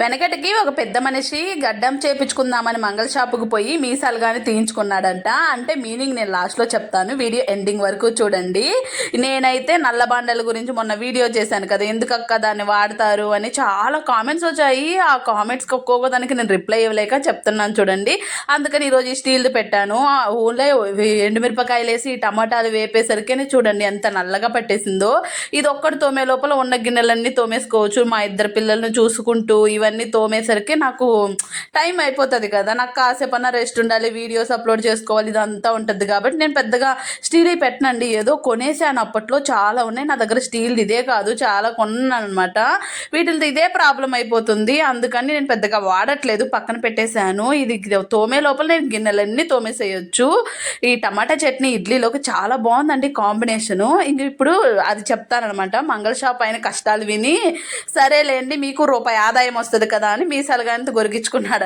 వెనకటికి ఒక పెద్ద మనిషి గడ్డం చేపించుకుందామని మంగళ షాపుకు పోయి మీసాలు కానీ తీయించుకున్నాడంట. అంటే మీనింగ్ నేను లాస్ట్లో చెప్తాను. వీడియో ఎండింగ్ వరకు చూడండి. నేనైతే నల్ల బాండల గురించి మొన్న వీడియో చేశాను కదా ఎందుకక్క దాన్ని వాడతారు అని చాలా కామెంట్స్ వచ్చాయి. ఆ కామెంట్స్కి ఒక్కొక్క దానికి నేను రిప్లై ఇవ్వలేక చెప్తున్నాను చూడండి. అందుకని ఈరోజు ఈ స్టీల్ది పెట్టాను. ఊళ్ళో ఎండుమిరపకాయలు వేసి టమాటాలు వేపేసరికి చూడండి ఎంత నల్లగా పట్టేసిందో. ఇది ఒక్కటి తోమే లోపల ఉన్న గిన్నెలన్నీ తోమేసుకోవచ్చు. మా ఇద్దరు పిల్లల్ని చూసుకుంటూ ఇవన్నీ తోమేసరికి నాకు టైం అయిపోతుంది కదా. నాకు కాసేపు అన్న రెస్ట్ ఉండాలి వీడియోస్ అప్లోడ్ చేసుకోవాలి ఇదంతా ఉంటుంది కాబట్టి నేను పెద్దగా స్టీల్ పెట్టనండి. ఏదో కొనేసాను అప్పట్లో చాలా ఉన్నాయి. నా దగ్గర స్టీల్ ఇదే కాదు చాలా కొన్నాను అనమాట వీటితో ఇదే ప్రాబ్లం అయిపోతుంది. అందుకని నేను పెద్దగా వాడట్లేదు. పక్కన పెట్టేశాను. ఇది తోమే లోపల నేను గిన్నెలన్నీ తోమేసేయచ్చు. ఈ టమాటా చట్నీ ఇడ్లీలోకి చాలా బాగుందండి కాంబినేషను. ఇంక ఇప్పుడు అది చెప్తానమాట మంగళ షాప్ అయిన కష్టాలు విని సరేలేండి మీకు రూపాయి ఆదాయం వస్తుంది. వస్తుంది కదా అని మీసాలు కానీ గొరిగించుకున్నాడు.